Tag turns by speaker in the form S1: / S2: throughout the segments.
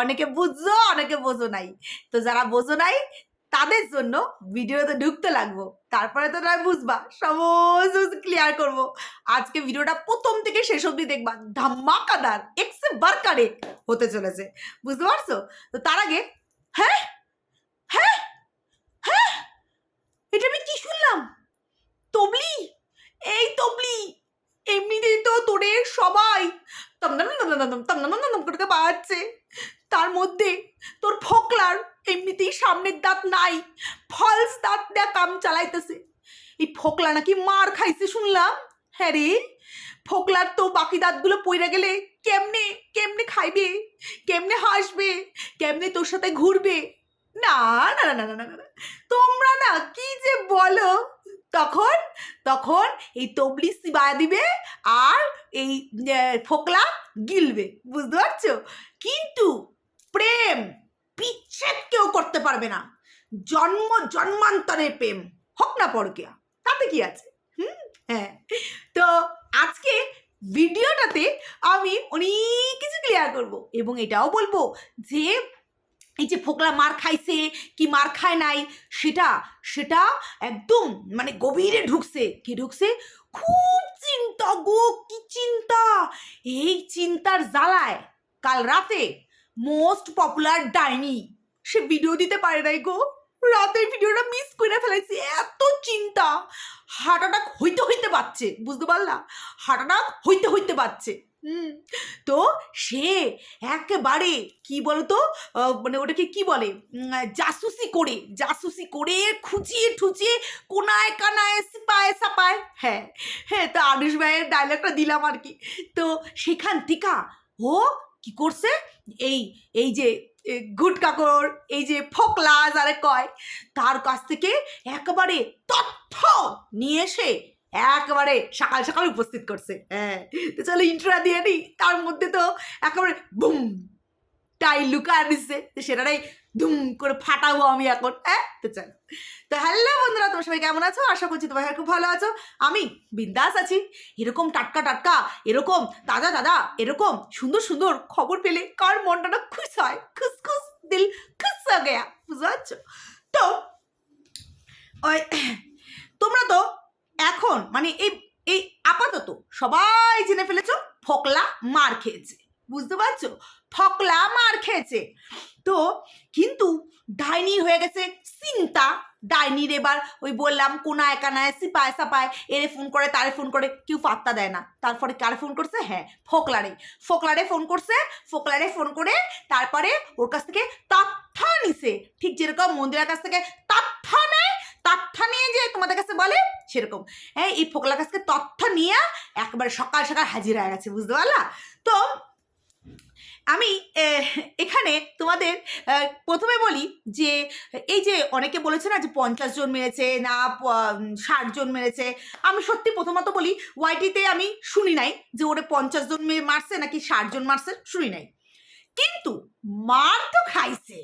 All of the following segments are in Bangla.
S1: অনেকে বুঝছ অনেকে বোঝো নাই তো যারা বোঝো নাই তাদের জন্য ভিডিওতে ঢুকতে লাগবো তারপরে তো নয় বুঝবা সমস্ত ক্লিয়ার করব আজকে ভিডিওটা প্রথম থেকে শেষ অবধি দেখবা ধামাকাদার এক্সে বারকারে হতে চলেছে বুঝতে পারছ তো তার আগে হ্যাঁ হ্যাঁ হ্যাঁ এটা আমি কি শুনলাম তবলি এই তবলি এমনিতেই তো তোদের সবাই তমনাম তমনাম করে পাচ্ছে তার মধ্যে তোর ফোকলার এমনিতেই সামনের দাঁত নাই। ফলস দাঁত দেয়া কাম চালাইতেছে। এই ফোকলা নাকি মার খাইছে শুনলাম? হ্যাঁ রে, ফোকলার তো বাকি দাঁতগুলো পইরা গেলে কেমনে কেমনে খাইবে? কেমনে হাসবে? কেমনে তোর সাথে ঘুরবে? না না না না না না তোমরা না কি যে বলো? তখন তখন এই তবলি সিবায় দিবে আর এই ফোকলা গিলবে। বুঝতে পারছ? কিন্তু প্রেম বিচ্ছেদ কেউ করতে পারবে না। জন্ম জন্মান্তরের প্রেম। হোক না পরকিয়া, তাতে কি আছে? হুম? হ্যাঁ। তো আজকে ভিডিওটাতে আমি অনেক কিছু ক্লিয়ার করব এবং এটাও বলব যে, এই যে ফোকলা মার খাইছে কি মার খায় নাই, সেটা সেটা একদম মানে গভীরে ঢুকছে। কি ঢুকছে? খুব চিন্তা গো, কি চিন্তা? এই চিন্তার জ্বালায় কাল রাতে মোস্ট পপুলার ডাইনি। সে ভিডিও দিতে পারে নাই গো। রাতের ভিডিওটা মিস করে ফেলেছি, এত চিন্তা। হার্ট অ্যাটাক হইতে হইতে পারছে বুঝতে পারলা হার্ট অ্যাটাক হইতে হইতে পারছে হুম, তো সে একেবারে কি বলতো? মানে ওটাকে কি বলে? জাসুসি করে জাসুসি করে খুঁচিয়ে ঠুচিয়ে কোনায় কানায় সিপায় সাপায় হ্যাঁ হ্যাঁ তো আনুষ ভাইয়ের ডায়লগটা দিলাম আর কি। তো সেখান থেকে ও কি করছে? এই এই যে গুড কাকর, এই যে ফোকলা যারে কয়, তার কাছ থেকে একেবারে তথ্য নিয়ে এসে একেবারে সকাল সকাল উপস্থিত করছে। হ্যাঁ তো চলো ইন্ট্রা দিয়ে নি তার মধ্যে তো একেবারে বুম, টাই লুকা দিচ্ছে তো সেটাই ধুম করে ফাটাবো আমি এখন হ্যাঁ? তো চলো। তো হ্যালো বন্ধুরা, তোমার সবাই কেমন আছো? আশা করছি তোমার খুব ভালো আছো। আমি বিন্দাস আছি। এরকম টাটকা টাটকা, এরকম তাজা দাদা এরকম সুন্দর সুন্দর খবর পেলে কার মনটা না খুশ হয়? খুশ দিল, খুশ হয়ে গেয়া, বুঝতে পারছ? তো, ওই, তোমরা তো এখন মানে এই এই আপাতত সবাই জেনে ফেলেছো, ফকলা মার খেয়েছে। বুঝতে পারছ? ফকলা মার খেয়েছে। তো কিন্তু ডাইনি হয়ে গেছে চিন্তা। ডাইনির এবার ওই বললাম কোনায় কানায় সিপায় সাপায়, এরে ফোন করে, তারে ফোন করে, কেউ পাত্তা দেয় না। তারপরে কারে ফোন করছে? হ্যাঁ ফোকলারে ফোকলারে ফোন করছে, ফোকলারে ফোন করে তারপরে ওর কাছ থেকে তথ্য নিছে। ঠিক যেরকম মন্দিরের কাছ থেকে তথ্য নেয়, তথ্য নিয়ে যে তোমাদের কাছে বলে, সেরকম। হ্যাঁ এই ফোকলার কাছ থেকে তথ্য নিয়ে একবারে সকাল সকাল হাজির হয়ে গেছে, বুঝতে পারলা? তো আমি এখানে তোমাদের প্রথমে বলি যে, এই যে অনেকে বলেছে না যে পঞ্চাশ জন মেরেছে না ষাট জন মেরেছে, আমি সত্যি প্রথমত বলি ওয়াইটিতে আমি শুনি নাই যে ওরে পঞ্চাশ জন মেয়ে মারছে নাকি ষাট জন মারছে, শুনি নাই। কিন্তু মার তো খাইছে,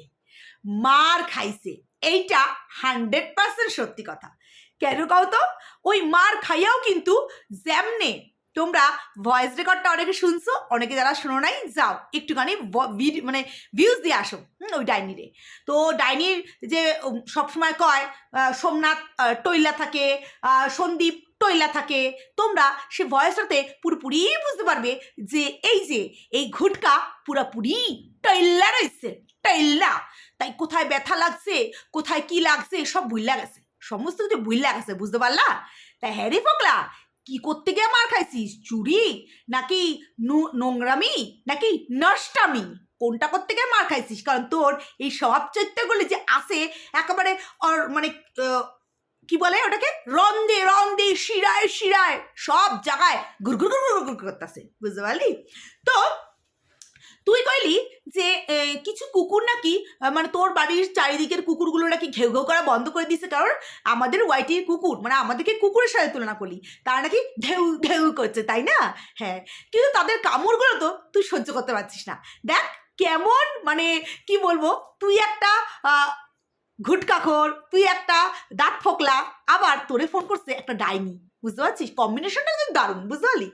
S1: মার খাইছে, এইটা হান্ড্রেড পার্সেন্ট সত্যি কথা। কেন কাউ তো? ওই মার খাইয়াও কিন্তু যেমনে তোমরা ভয়েস রেকর্ডটা অনেকে শুনছো, অনেকে যারা শোনো নাই, যাও, একটুখানি মানে ভিউজ দিয়ে আসো ওই ডাইনিরে তো ডাইনির যে সবসময় কয় সোমনাথ টইলা থাকে সন্দীপ টইলা থাকে, তোমরা সে ভয়েসটাতে পুরোপুরি বুঝতে পারবে যে এই যে, এই ঘুটকা পুরাপুরি টইলা রয়েছে টইলা তাই কোথায় ব্যথা লাগছে, কোথায় কি লাগছে, সব বুইলা গেছে, সমস্ত কিছু বুইলা গেছে, বুঝতে পারলা? তাই হ্যারি ফকলা কি করতে গিয়ে মার খাইছিস? চুরি? নাকি নোংরামি? নাকি নষ্টামি? কোনটা করতে গিয়ে মার খাইছিস? কারণ তোর এই সব চরিত্রগুলি যে আসে একেবারে অর মানে কি বলে ওটাকে? রন্দে রন্দে, শিরায় শিরায়, সব জায়গায় ঘুর ঘুর ঘুর ঘুর ঘুর করতেছে। বুঝতে পারলি? তো তুই কইলি যে কিছু কুকুর নাকি মানে তোর বাড়ির চারিদিকের কুকুরগুলো নাকি ঘেউ ঘেউ করা বন্ধ করে দিয়েছে কারণ আমাদের হোয়াইটির কুকুর মানে আমাদেরকে কুকুরের সাথে তুলনা করলি, তারা নাকি ঢেউ ঢেউ করছে, তাই না? হ্যাঁ কিন্তু তাদের কামড়গুলো তো তুই সহ্য করতে পারছিস না। দেখ কেমন মানে কি বলব, তুই একটা ঘুটকাখোর তুই একটা দাঁত ফোকলা, আবার তোরে ফোন করছে একটা ডাইনি। বুঝতে পারছিস? কম্বিনেশনটা কিন্তু দারুণ, বুঝতে পারলি?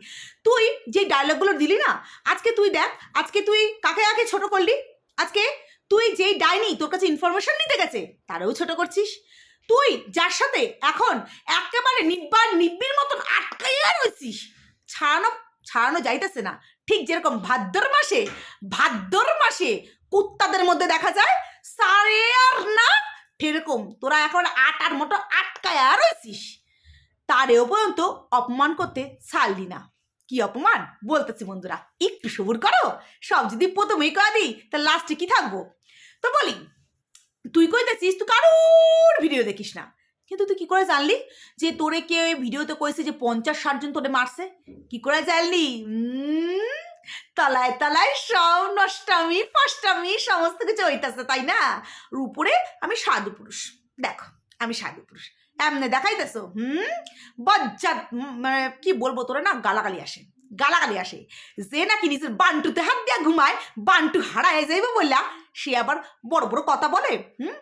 S1: তুই যে ডায়লগগুলো দিলি না, আজকে তুই দেখ, আজকে তুই কাকে কাকে ছোট করলি? আজকে তুই যেই ডাইনি তোর কাছে ইনফরমেশন নিতে গেছে, তারাও ছোট করছিস। তুই যার সাথে এখন একেবারে নিব্বার নিব্বির মতন আটকাইয়া রয়েছিস ছাড়ানো ছাড়ানো যাইতেছে না। ঠিক যেরকম ভাদ্র মাসে ভাদ্র মাসে কুত্তাদের মধ্যে দেখা যায়, সারে আর না, সেরকম তোরা এখন আটার মতো আটকায়া রয়েছিস তারেও পর্যন্ত অপমান করতে ছাড়লি না। কি অপমান? বলতেছি বন্ধুরা, একটু সবুর করো। সব যদি প্রথমেই করা দিই তা লাস্টে কি থাকব? তো বলি, তুই কইতেছিস, তুই কারোর ভিডিও দেখিস না? কিন্তু তুই কি করে জানলি যে তোরে কে ওই ভিডিওতে কইছে যে পঞ্চাশ, ষাট জন তোরে মারছে? কি করে জানলি? তলায় তলায় সব নষ্টামি, ফষ্টামি, সমস্ত কিছু হইতাছে, তাই না? উপরে আমি সাধু পুরুষ দেখো, আমি সাধু পুরুষ এমনি দেখাইতেছো? হুম? বজ্জাত মানে কি বলব তোরা না, গালাগালি আসে গালাগালি আসে। যে নাকি নিজের বান্টুতে হাত দিয়া ঘুমায়, বান্টু হারায় যাইবে বললা সে আবার বড় বড় কথা বলে, হুম?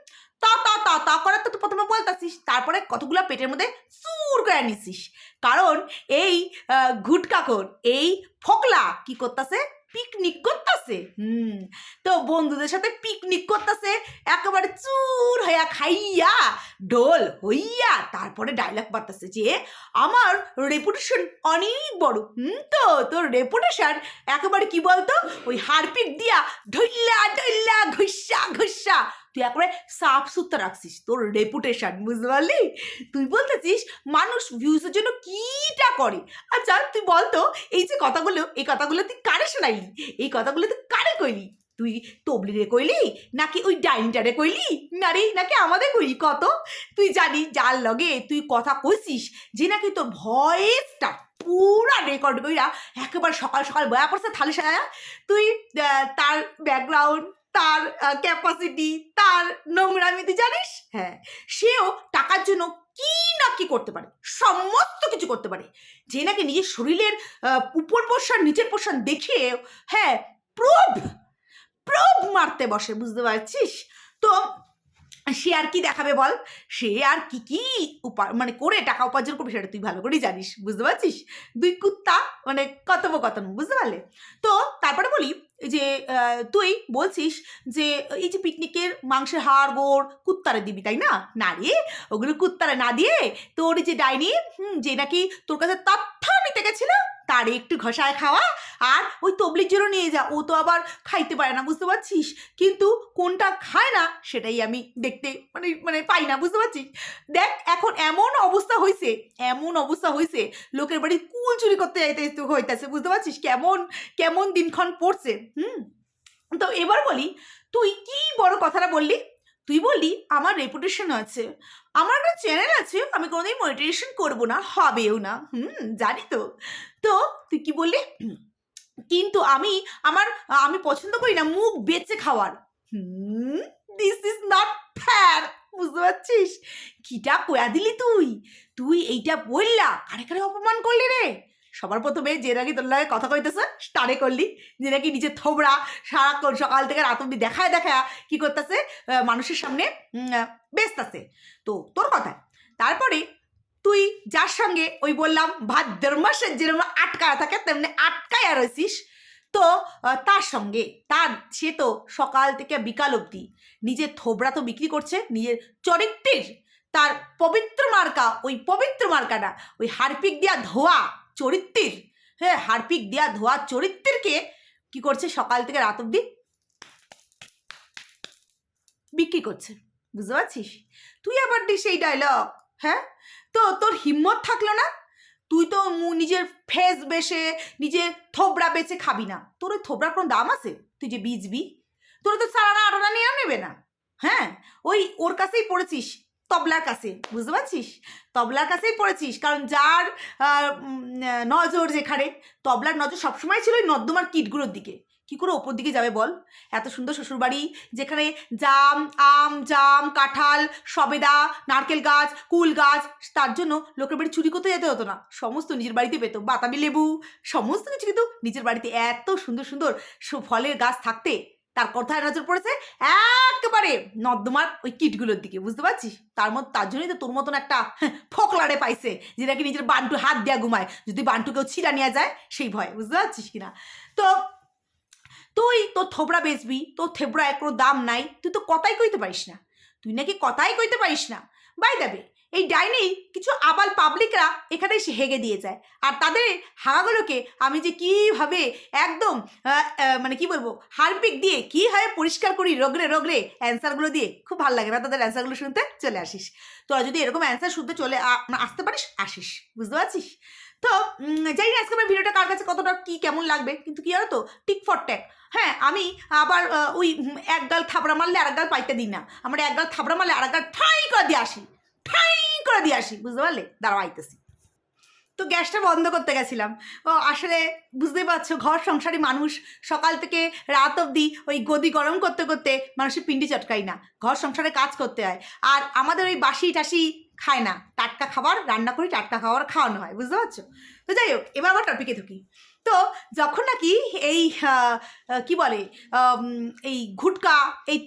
S1: তা তা তা তা করে তো প্রথমে বলতাছিস, তারপরে কতগুলো পেটের মধ্যে চুর করে নিছিস কারণ এই ঘুটকাকর এই ফকলা কি করতেছে? পিকনিক করতেছে? হুম। তো বন্ধুদের সাথে পিকনিক করতেছে, একেবারে চুর হইয়া খাইয়া, ঢোল হইয়া, তারপরে ডায়লগ পারতেছে যে, আমার রেপুটেশন অনেক বড়। হুম, তো তোর রেপুটেশন একেবারে কি বলতো? ওই হারপিক দিয়া ঢইল্লা ঢইল্লা ঘুষা ঘুষা। তুই একবারে সাফ সুতরা রাখছিস। তোর রেপুটেশন বুঝতে পারলি? তুই বলতেছিস, মানুষ ভিউজের জন্য কিটা করে? আচ্ছা তুই বলতো, এই যে কথাগুলো, এই কথাগুলো তুই কারে শোনাইলি, এই কথাগুলো তুই কারে কইলি? তুই তবলি রে কইলি, নাকি ওই ডাইনটারে কইলি? না রে, নাকি আমাদের কইলি? কত? তুই জানি, যার লগে তুই কথা কইছিস, যে নাকি তোর ভয়েসটা পুরা রেকর্ড কইরা একেবারে সকাল সকাল বয়া পড়ছে থালি সায়া তুই তার ব্যাকগ্রাউন্ড তার ক্যাপাসিটি তার নোংরামি তুই জানিস? হ্যাঁ সেও টাকার জন্য কি না কি করতে পারে, সমস্ত কিছু করতে পারে। যে নাকি নিজের শরীরের উপর পোষণ, নিচের পোষণ দেখে হ্যাঁ প্রভ প্রভ মারতে বসে, বুঝতে পারছিস? তো সে আর কি দেখাবে বল? সে আর কি কি উপা মানে করে টাকা উপার্জন করবে সেটা তুই ভালো করেই জানিস বুঝতে পারছিস? দুই কুত্তা মানে কথোপকথন বুঝতে পারলে? তো তারপরে বলি যে তুই বলছিস যে এই যে পিকনিকের মাংসের হাড় গোড় কুত্তারে দিবি তাই না? না রে ওগুলো কুত্তারে না দিয়ে তোর যে ডাইনি হুম, যে নাকি তোর কাছে তথ্য নিতে গেছিল তার একটু ঘষায় খাওয়া আর ওই তবলির জন্য নিয়ে যা। ও তো আবার খাইতে পারে না, বুঝতে পারছিস? কিন্তু কোনটা খায় না সেটাই আমি দেখতে মানে মানে পাই না, বুঝতে পারছিস? দেখ, এখন এমন অবস্থা হয়েছে এমন অবস্থা হয়েছে লোকের বাড়ি কুল চুরি করতে যাইতে হইতেছে, বুঝতে পারছিস? কেমন কেমন দিনক্ষণ পড়ছে, হুম? তো এবার বলি, তুই কি বড় কথাটা বললি? তুই বললি আমার রেপুটেশন আছে। আমার একটা চ্যানেল আছে, আমি কোনোদিন মনিটাইজেশন করব না, হবেও না। হুম, জানি তো। তো তুই কি বললি? কিন্তু আমি, আমার, আমি পছন্দ করি না মুখ বেচে খাওয়ার। Hmm this is not fair বুঝতে পারছিস? কিটা কয়া দিলি তুই? তুই এইটা বললা, কারে কারে অপমান করলি রে? সবার প্রথমে যে নাকি তোর লাগে কথা কইতেছে, তারে করলি। যে নাকি নিজের থোবড়া সারাক্ষণ সকাল থেকে রাত অব্দি দেখায় দেখায় কি করতেছে মানুষের সামনে বেচতেছে তো তোর কথা তারপরে তুই যার সঙ্গে ওই বললাম ভাদ্র মাসে যেরকম আটকায়া থাকে, তেমনি আটকায়া রয়েছিস তো তার সঙ্গে, তার, সে তো সকাল থেকে বিকাল অবধি নিজের থোবড়া তো বিক্রি করছে, নিজের চরিত্রের। তার পবিত্র মার্কা, ওই পবিত্র মার্কাটা, ওই হারপিক দিয়া ধোয়া চরিত্রের হ্যাঁ হারপিক দিয়া ধোয়া চরিত্রেরকে কি করছে সকাল থেকে রাত অবধি? বিক্রি করছে, বুঝতে পারছিস? তুই আবার দিস এই ডায়লগ হ্যাঁ? তো তোর হিম্মত থাকল না? তুই তো নিজের ফেস বেসে নিজের থোবড়া বেচে খাবি না। তোর ওই থোবড়ার কোনো দাম আছে? তুই যে বিজবি? তোর তো সারানা আটোনা নিয়ে নেবে না হ্যাঁ? ওই ওর কাছেই পড়েছিস। তবলার কাছে, বুঝতে পারছিস? তবলার কাছেই পড়েছিস, কারণ যার নজর যেখানে, তবলার নজর সবসময় ছিল ওই নর্দমার কিটগুলোর দিকে। কি করে ওপর দিকে যাবে বল? এত সুন্দর শ্বশুরবাড়ি, যেখানে জাম, আম, জাম, কাঁঠাল, সবেদা, নারকেল গাছ, কুল গাছ, তার জন্য লোকের বাড়ি চুরি করতে যেতে হতো না। সমস্ত নিজের বাড়িতে পেতো। বাতাবি লেবু, সমস্ত কিছু কিন্তু নিজের বাড়িতে এত সুন্দর সুন্দর ফলের গাছ থাকতে তার কথায় নজর পড়েছে একেবারে নর্দমার ওই কিটগুলোর দিকে, বুঝতে পারছিস? তার মধ্যে তার জন্যই তো তোর মতন একটা ফোকলারে পাইছে যে নাকি নিজের বান্টু হাত দেয়া ঘুমায়। যদি বান্টু কেউ ছিঁড়া নেওয়া যায়, সেই ভয়, বুঝতে পারছিস কিনা? তো তুই তোর থোবড়া বেচবি, তোর থেবড়া একরো দাম নাই, তুই তো কথাই কইতে পারিস না। তুই নাকি কথাই কইতে পারিস না। বাই দেবে এই ডাইনি কিছু আবাল পাবলিকরা এখানে এসে হেগে দিয়ে যায়। আর তাদের হাগাগুলোকে আমি যে কীভাবে একদম মানে কি বলব, হারপিক দিয়ে কীভাবে পরিষ্কার করি রগড়ে রগড়ে অ্যান্সারগুলো দিয়ে খুব ভালো লাগে। না তাদের অ্যান্সারগুলো শুনতে চলে আসিস। তোরা যদি এরকম অ্যান্সার শুনতে চলে আসতে পারিস, আসিস। বুঝতে পারছিস? তো জানি না আজকে আমার ভিডিওটা কার কাছে, কতটা কি, কেমন লাগবে। কিন্তু কি জানো তো টিক ফর ট্যাক। হ্যাঁ আমি আবার ওই এক গাল থাবড়া মারলে আর এক গাল পাইতে দিই না। আমার এক গাল থাবড়া মারলে আর এক গাল ঠাই করে দিয়ে আসি। ঠাই করে দিয়ে আসি, বুঝতে পারলে? দাঁড়াও, আইতেছি। তো গ্যাসটা বন্ধ করতে গেছিলাম। ও, আসলে বুঝতেই পারছ, ঘর সংসারী মানুষ, সকাল থেকে রাত অবধি ওই গদি গরম করতে করতে মানুষের পিন্ডি চটকাই না। ঘর সংসারে কাজ করতে হয়। আর আমাদের ওই বাসি টাসি খায় না। টাটকা খাবার রান্না করি, টাটকা খাবার খাওয়ানো হয়, বুঝতে পারছ? তো যাই হোক, এবার আবার টপিকে ঢুকি। তো যখন নাকি এই কি বলে এই ঘুটকা এই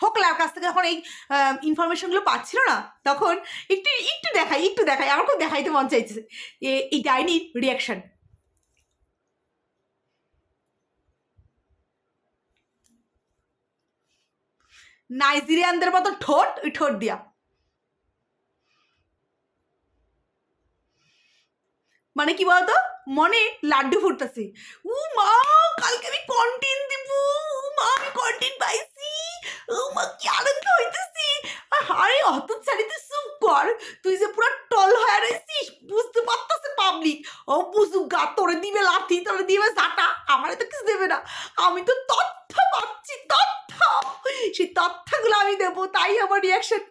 S1: ফোকলার কাছ থেকে যখন এই ইনফরমেশনগুলো পাচ্ছিল না, তখন একটু একটু দেখাই একটু দেখাই, আমার খুব দেখাইতে মন চাইছে এই ডাইনির রিয়াকশন নাইজেরিয়ানদের মতো ঠোঁট, ওই ঠোঁট দিয়া। মানে কি বলতো? মনে লাড্ডু ফুটতেছে। উ মা, কালকে আমি কন্টেন্ট দিব। উ মা, আমি কন্টেন্ট পাইছি। ও মা, কি আনন্দ হইতেছি। আরে অত ছাড়িতে চুপ কর। তুই যে পুরো টল হয়ে রয়েছিস বুঝতে পারতেছে পাবলিক ও বুঝু গা, তোরে দিবে লাথি তোরে দিবে জাটা আমারে তো কিছু দেবে না। আমি তো তথ্য পাচ্ছি, তথ্য। সেই তথ্যগুলো আমি দেবো, তাই আমার রিয়াকশন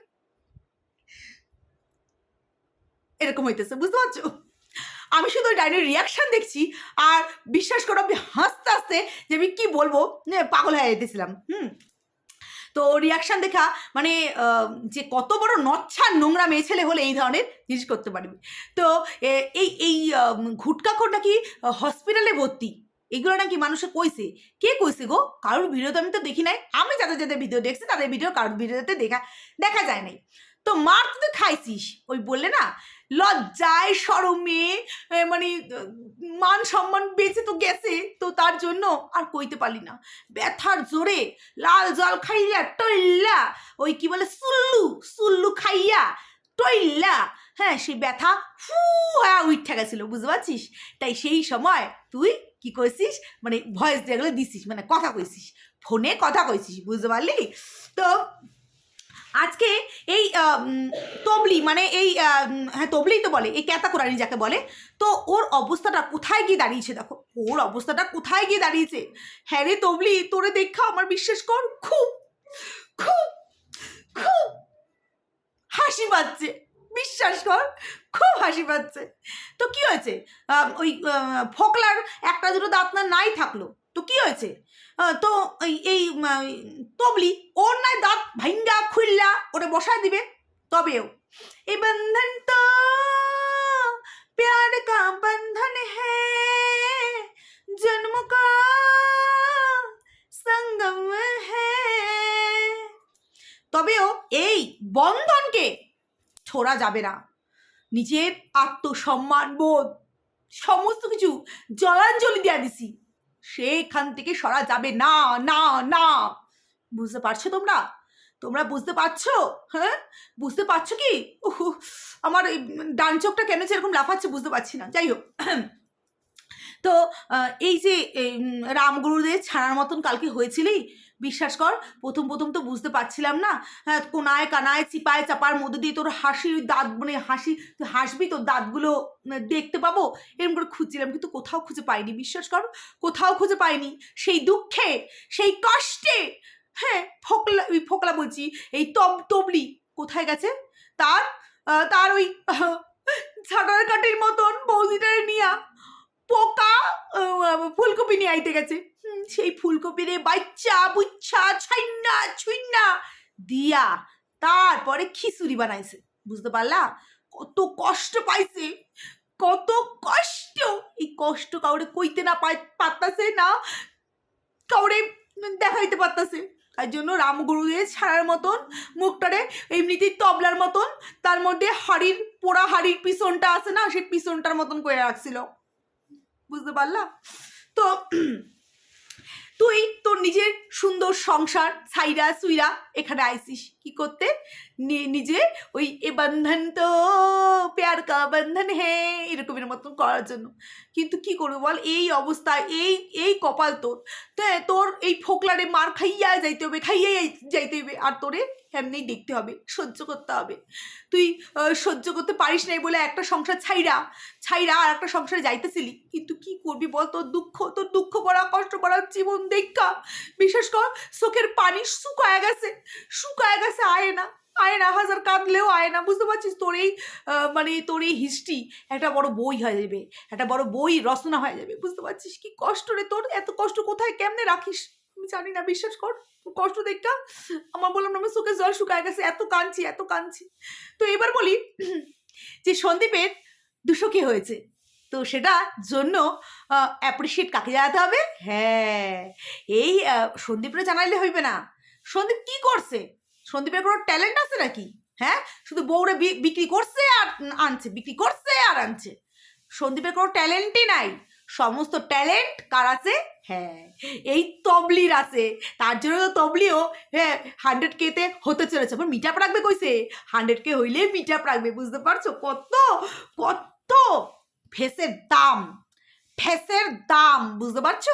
S1: এরকম হইতেছে, বুঝতে পারছ? আমি শুধু ডাইনির রিয়াকশন দেখছি আর বিশ্বাস করো আমি হাসতে হাসতে যে আমি কী বলব পাগল হয়ে যেতেছিলাম, হুম। তো রিয়াকশন দেখা মানে যে কত বড় নচ্ছা নোংরা মেয়ে ছেলে হলে এই ধরনের জিনিস করতে পারবে। তো এই এই ঘুটকাখোর নাকি হসপিটালে ভর্তি। এগুলো নাকি মানুষে কইছে। কে কইছে গো? কারোর ভিডিও তো আমি তো দেখি নাই। আমি যাদের যাদের ভিডিও দেখছি, তাদের ভিডিও কারোর ভিডিওতে দেখা দেখা যায় নাই। তো মার তো তুই খাইছিস। ওই বললে না লজ্জায় সরমে মানে মান সম্মান বেঁচে তো গেছে, তো তার জন্য আর কইতে পারলি না। ব্যথার জোরে লাল জল খাইয়া টইল্লা, ওই কি বলে, সুল্লু সুল্লু খাইয়া টইল্লা। হ্যাঁ সেই ব্যথা ফু হ্যাঁ উঠে গেছিল, বুঝতে পারছিস? তাই সেই সময় তুই কি কইছিস? মানে ভয়েস যেগুলো দিছিস মানে কথা কইছিস, ফোনে কথা কইছিস, বুঝতে পারলি? তো আজকে তবলি মানে এই হ্যাঁ তবলিই তো বলে, এই ক্যাতা কোরআনি যাকে বলে। তো ওর অবস্থাটা কোথায় গিয়ে দাঁড়িয়েছে দেখো? ওর অবস্থাটা কোথায় গিয়ে দাঁড়িয়েছে? হ্যাঁ রে তবলি, তোরে দেখা আমার বিশ্বাস কর, খুব খুব খুব হাসি পাচ্ছে। বিশ্বাস কর, খুব হাসি পাচ্ছে। তো কি হয়েছে? ওই ফোকলার একটা দুটো দাঁত না নাই থাকল। তো কি হয়েছে? তো এই এই উম, আহ, তবলি ওর নাই দাঁত ভাইঙ্গা খুললা ওটা বসায় দিবে তবেও এই বন্ধন তো प्यार का बंधन है जन्म का संगम है তবেও এই বন্ধনকে ছোড়া যাবে না নিজের আত্মসম্মান বোধ সমস্ত কিছু জলাঞ্জলি দেওয়া দিছি সেখান থেকে সরা যাবে। না না না। বুঝতে পারছ তোমরা? তোমরা বুঝতে পারছ? হ্যাঁ? বুঝতে পারছ কি? আমার এই ডান চোখটা কেন যেরকম লাফাচ্ছে বুঝতে পারছি না। যাই হোক। তো এই যে রামগুরুদের ছাড়ার মতন কালকে হয়েছিলি বিশ্বাস কর, প্রথম প্রথম তো বুঝতে পারছিলাম না। হ্যাঁ কোনায় কানায় চিপায় চাপার মধ্যে দিয়ে তোর হাসির দাঁত মানে হাসি, তুই হাসবি, তোর দাঁতগুলো দেখতে পাবো। এরকম করে খুঁজছিলাম, কিন্তু কোথাও খুঁজে পাইনি, বিশ্বাস কর, কোথাও খুঁজে পাইনি। সেই দুঃখে, সেই কষ্টে হ্যাঁ ফোকলা, ওই ফোকলা বলছি, এই তব, তবলি কোথায় গেছে? তার তার ওই ছাটার কাটির মতন বৌদিটারে নিয়া পোকা ফুলকপি নিয়ে আইতে গেছে। সেই ফুলকপি রে বাচ্চা বুচ্ছা ছাইন্না ছুইন্না দিয়া তারপরে খিচুড়ি বানাইছে। বুঝতে পারলা? কত কষ্ট পাইছে, কত কষ্ট। এই কষ্ট কাউরে কইতে না পারতাছে না, কাউরে দেখাইতে পারতাছে। তাই জন্য রামগুরুদের ছাড়ার মতন, মুখটারে এমনিতেই তবলার মতন, তার মধ্যে হাড়ির, পোড়া হাড়ির পিছনটা আছে না, সেই পিছনটার মতন করে রাখছিল। বুঝতে পারলা? তো তুই তোর নিজের সুন্দর সংসার সাইরা সুইরা এখানে আইসিস। কি করতে? নিজে ওই এ বন্ধন তো প্যার কা বন্ধন হে, এরকমের মতন করার জন্য। কিন্তু কি করব বল? এই অবস্থা, এই এই কপাল তোর। তোর এই ফোকলারে মার খাইয়া যাইতে হবে, খাইয়া যাইতে হবে। আর তোরে এমনি দেখতে হবে, সহ্য করতে হবে। তুই সহ্য করতে পারিস নাই বলে একটা সংসার ছাইরা ছাইরা আর একটা সংসারে যাইতেছিলি। কিন্তু কি করবি বল? তোর দুঃখ তোর দুঃখ পড়া কষ্ট পড়া জীবন দেখা। বিশেষ কর, চোখের পানি শুকায় গেছে শুকায় গেছে, আয় না। আয় না হাজার কাঁদলেও আয় না বুঝতে পারছিস? তোর এই মানে তোর এই হিস্ট্রি একটা বড় বই হয়ে যাবে, একটা বড় বই রচনা হয়ে যাবে। বুঝতে পারছিস? কি কষ্ট রে তোর? এত কষ্ট কোথায়? কেমনে রাখিস? আমি জানি না, বিশ্বাস কর। কষ্ট দেখটা আমার বললাম আমার চোখে জল শুকায় গেছে। এত কাঁদছি এত কাঁদছি। তো এবার বলি যে সন্দীপের দুশো কি হয়েছে। তো সেটা জন্য অ্যাপ্রিসিয়েট কাকে জানাতে হবে? হ্যাঁ। এই সন্দীপরে জানাইলে হইবে না। সন্দীপ কি করছে? সন্দীপের কোনো ট্যালেন্ট আছে নাকি? হ্যাঁ? শুধু বউরে বিক্রি করছে আর আনছে, বিক্রি করছে আর আনছে। সন্দীপের কোনো ট্যালেন্টই নাই। সমস্ত ট্যালেন্ট কার আছে? হ্যাঁ এই তবলির আছে। তার জন্য তো তবলিও হ্যাঁ হান্ড্রেড কেতে হতে চলেছে। আমার মিট আপ রাখবে কইছে? হান্ড্রেড কে হইলে মিট আপ রাখবে, বুঝতে পারছ? কত কত ফেসের দাম ফেসের দাম, বুঝতে পারছ?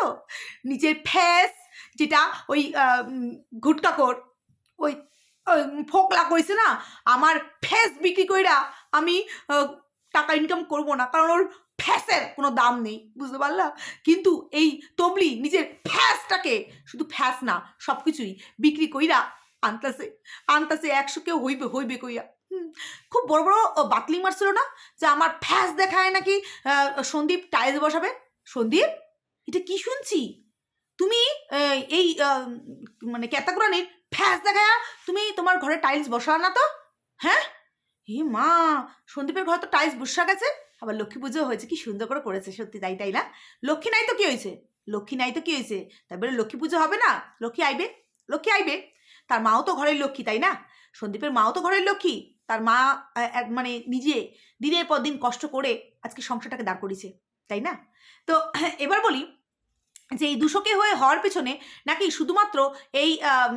S1: নিজের ফেস, যেটা ওই ঘুটকাকর ওই ফোকলা কইছে না, আমার ফেস বিক্রি কইরা আমি টাকা ইনকাম করব না, কারণ ওর ফ্যাসের কোনো দাম নেই, বুঝতে পারলা? কিন্তু এই তবলি নিজের ফ্যাসটাকে শুধু ফ্যাস না সব কিছুই বিক্রি কইরা আনতাছে আনতাছে একশো কেউ হইবে হইবে কইয়া খুব বড় বড় বাতলি মারছিল না যে আমার ফ্যাস দেখায় নাকি সন্দীপ টাইলস বসাবে? সন্দীপ, এটা কি শুনছি? তুমি এই মানে ক্যাতাকুরানির ফ্যাস দেখায় তুমি তোমার ঘরে টাইলস বসাও না তো? হ্যাঁ? হে মা, সন্দীপের ঘরে তো টাইলস বসা গেছে। আবার লক্ষ্মী পুজো হয়েছে, কি সুন্দর করে করেছে, সত্যি তাই তাই না? লক্ষ্মী নাই তো কি হয়েছে? লক্ষ্মী নাই তো কি হয়েছে? তারপরে লক্ষ্মী পুজো হবে না? লক্ষ্মী আইবে? লক্ষ্মী আইবে? তার মাও তো ঘরের লক্ষ্মী, তাই না? সন্দীপের মাও তো ঘরের লক্ষ্মী। তার মা মানে নিজে দিনের পর দিন কষ্ট করে আজকে সংসারটাকে দাঁড় করিয়েছে, তাই না? তো এবার বলি যে এই দুশোকে হয়ে হওয়ার পেছনে নাকি শুধুমাত্র এই আম,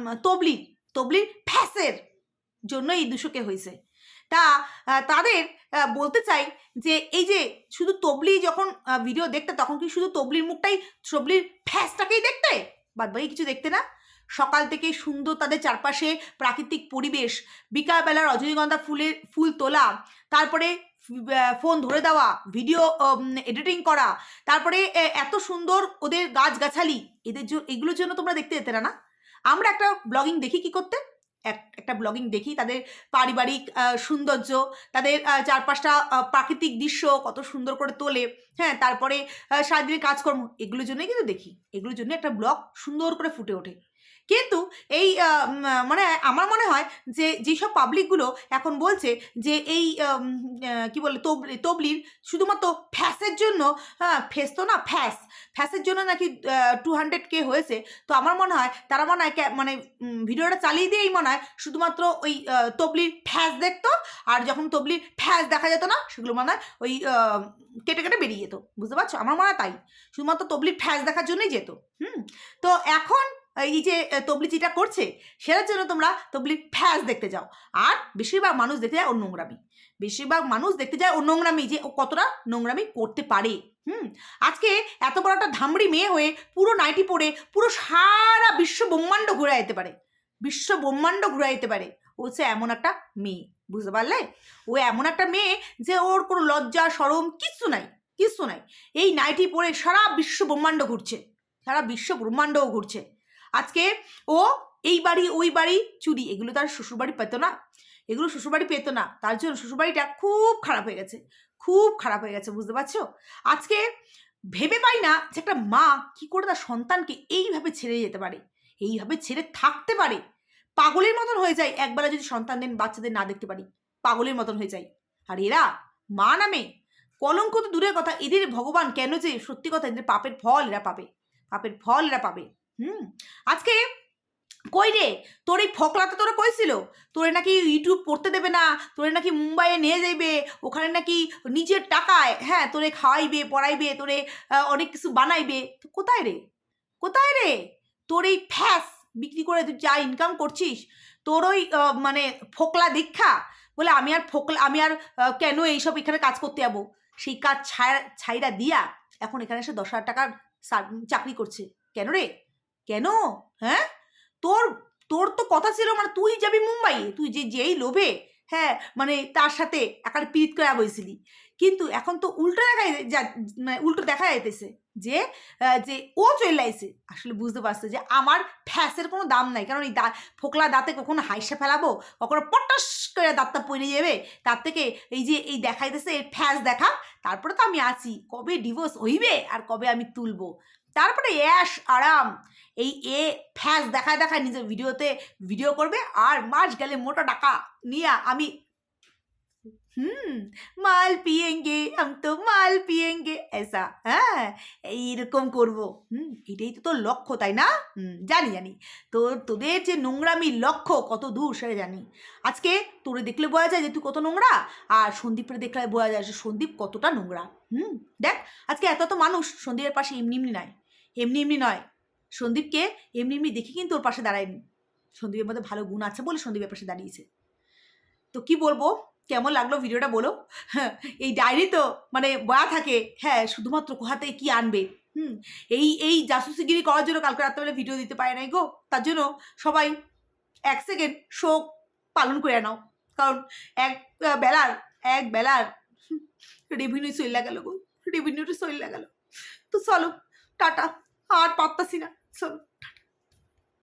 S1: তবলির ফ্যাসের জন্য এই দুশোকে হয়েছে। তা তাদের বলতে চাই যে এই যে শুধু তবলি যখন ভিডিও দেখতে তখন কি শুধু তবলির মুখটাই তবলির ফ্যাসটাকেই দেখতে? বাদ বাকি কিছু দেখতে না? সকাল থেকে সুন্দর তাদের চারপাশে প্রাকৃতিক পরিবেশ বিকালবেলা রজনীগন্ধা ফুলের ফুল তোলা তারপরে ফোন ধরে দেওয়া ভিডিও এডিটিং করা তারপরে এত সুন্দর ওদের গাছগাছালি এদের এগুলোর জন্য তোমরা দেখতে যেতে না আমরা একটা ব্লগিং দেখি কি করতে? এক- একটা ব্লগিং দেখি তাদের পারিবারিক সৌন্দর্য তাদের আহ, চারপাশটা প্রাকৃতিক দৃশ্য কত সুন্দর করে তোলে হ্যাঁ তারপরে সারাদিনের কাজকর্ম এগুলোর জন্যই কিন্তু দেখি এগুলোর জন্য একটা ব্লগ সুন্দর করে ফুটে ওঠে। কিন্তু এই মানে আমার মনে হয় যে, যেসব পাবলিকগুলো এখন বলছে যে, এই কি বলে তবলি তবলির শুধুমাত্র ফ্যাসের জন্য হ্যাঁ ফেস তো না, ফ্যাস, ফ্যাসের জন্য নাকি টু হান্ড্রেড কে হয়েছে। তো আমার মনে হয়, তারা মনে হয় মানে ভিডিওটা চালিয়ে দিয়েই মনে হয় শুধুমাত্র ওই তবলির ফ্যাস দেখতো, আর যখন তবলির ফ্যাস দেখা যেত না, সেগুলো মনে হয় ওই কেটে কেটে বেরিয়ে যেত। বুঝতে পারছ? আমার মনে হয় তাই। শুধুমাত্র তবলির ফ্যাস দেখার জন্যই যেত। হুম? তো এখন এই যে তবলি যেটা করছে, সেটার জন্য তোমরা তবলির ফ্যাস দেখতে যাও। আর বেশিরভাগ মানুষ দেখতে যায় ওর নোংরামি। বেশিরভাগ মানুষ দেখতে যায় ওর নোংরামি, যে ও কতটা নোংরামি করতে পারে। হুম? আজকে এত বড় একটা ধামড়ি মেয়ে হয়ে পুরো নাইটি পরে পুরো সারা বিশ্ব ব্রহ্মাণ্ড ঘুরে যেতে পারে। বিশ্ব ব্রহ্মাণ্ড ঘুরে যেতে পারে। ও হচ্ছে এমন একটা মেয়ে, বুঝতে পারলে? ও এমন একটা মেয়ে যে ওর কোনো লজ্জা, সরম কিচ্ছু নাই কিচ্ছু নাই। এই নাইটি পরে সারা বিশ্ব ব্রহ্মাণ্ড ঘুরছে, সারা বিশ্ব ব্রহ্মাণ্ডও ঘুরছে। আজকে ও এই বাড়ি, ওই বাড়ি, চুরি, এগুলো তার শ্বশুরবাড়ি পেতো না। এগুলো শ্বশুরবাড়ি পেতো না। তার জন্য শ্বশুরবাড়িটা খুব খারাপ হয়ে গেছে। খুব খারাপ হয়ে গেছে, বুঝতে পারছ? আজকে ভেবে পাই না যে একটা মা কি করে তার সন্তানকে এইভাবে ছেড়ে যেতে পারে, এইভাবে ছেড়ে থাকতে পারে। পাগলের মতন হয়ে যায় একবেলা যদি সন্তানদের বাচ্চাদের না দেখতে পারি। পাগলের মতন হয়ে যায়। আর এরা মা নামে কলঙ্ক তো দূরের কথা, এদের ভগবান কেন যে সত্যি কথা, এদের পাপের ফল এরা পাবে। পাপের ফল এরা পাবে। হুম। আজকে কই রে? তোর এই ফকলাতে তোরা কইছিল তোরে নাকি ইউটিউব পড়তে দেবে না, তোরে নাকি মুম্বাইয়ে নিয়ে যাইবে, ওখানে নাকি নিজের টাকায় হ্যাঁ তোরে খাওয়াইবে, পড়াইবে, তোরে অনেক কিছু বানাইবে। কোথায় রে? কোথায় রে? তোর এই ফ্যাস বিক্রি করে তুই যা ইনকাম করছিস, তোর ওই মানে ফোকলা দীক্ষা, বলে আমি আর ফোকলা, আমি আর কেন এইসব এখানে কাজ করতে যাব? সেই কাজ ছায়া ছাইরা দিয়া এখন এখানে এসে দশ হাজার টাকার চাকরি করছে। কেন রে? কেন? হ্যাঁ? তোর তোর তো কথা ছিল মানে তুই যাবি মুম্বাই? তুই যে, যেই লোভে হ্যাঁ মানে তার সাথে একার পিরিত করে বইছিলি কিন্তু এখন তো উল্টো দেখা মানে উল্টো দেখা যাইতেছে যে যে ও চলে আইছে। আসলে বুঝতে পারছে যে আমার ফ্যাসের কোনো দাম নাই। কারণ এই দা, ফোকলা দাঁতে কখনো হাইসে ফেলাবো, কখনো পটাস করে দাঁতটা পড়ে যাবে, তার থেকে এই যে, এই দেখাইতেছে ফ্যাস দেখা, তারপরে তো আমি আছি। কবে ডিভোর্স হইবে আর কবে আমি তুলবো? তারপরে অ্যাশ, আরাম, এই এ, ফ্যাস দেখায় দেখায় নিজের ভিডিওতে ভিডিও করবে আর মাস গেলে মোটা টাকা নিয়ে আমি হুম, মাল পিয়েঙ্গে हम তো মাল পিয়েঙ্গে, এসা হ্যাঁ এইরকম করব। হুম, এটাই তো তোর লক্ষ্য, তাই না? হুম, জানি জানি। তোর তোদের যে নোংরামির লক্ষ্য, কত দূর সেটা জানি। আজকে তোরে দেখলে বোঝা যায় যে তুই কত নোংরা, আর সন্দীপের দেখলে বোঝা যায় যে সন্দীপ কতটা নোংরা। হুম, দেখ, আজকে এত এত মানুষ সন্দীপের পাশে এমনি এমনি নয় এমনি এমনি নয়। সন্দীপকে এমনি এমনি দেখে কিন্তু ওর পাশে দাঁড়ায়নি। সন্দীপের মধ্যে ভালো গুণ আছে বলে সন্দীপের পাশে দাঁড়িয়েছে। তো কি বলব? কেমন লাগল ভিডিওটা বলো? হ্যাঁ এই ডায়েরি তো মানে বয়া থাকে। হ্যাঁ শুধুমাত্র কোহাতে কি আনবে? হুম, এই এই জাসুসিগিরি করার জন্য কালকে রাত্রেবেলা ভিডিও দিতে পারে নাই গো। তার জন্য সবাই এক সেকেন্ড শোক পালন করে নাও। কারণ এক বেলার এক বেলার রেভিনিউ চইলা গেল গো। রেভিনিউটা চইলা গেল। তো চলো, টাটা। আর পারতাছি না। চলো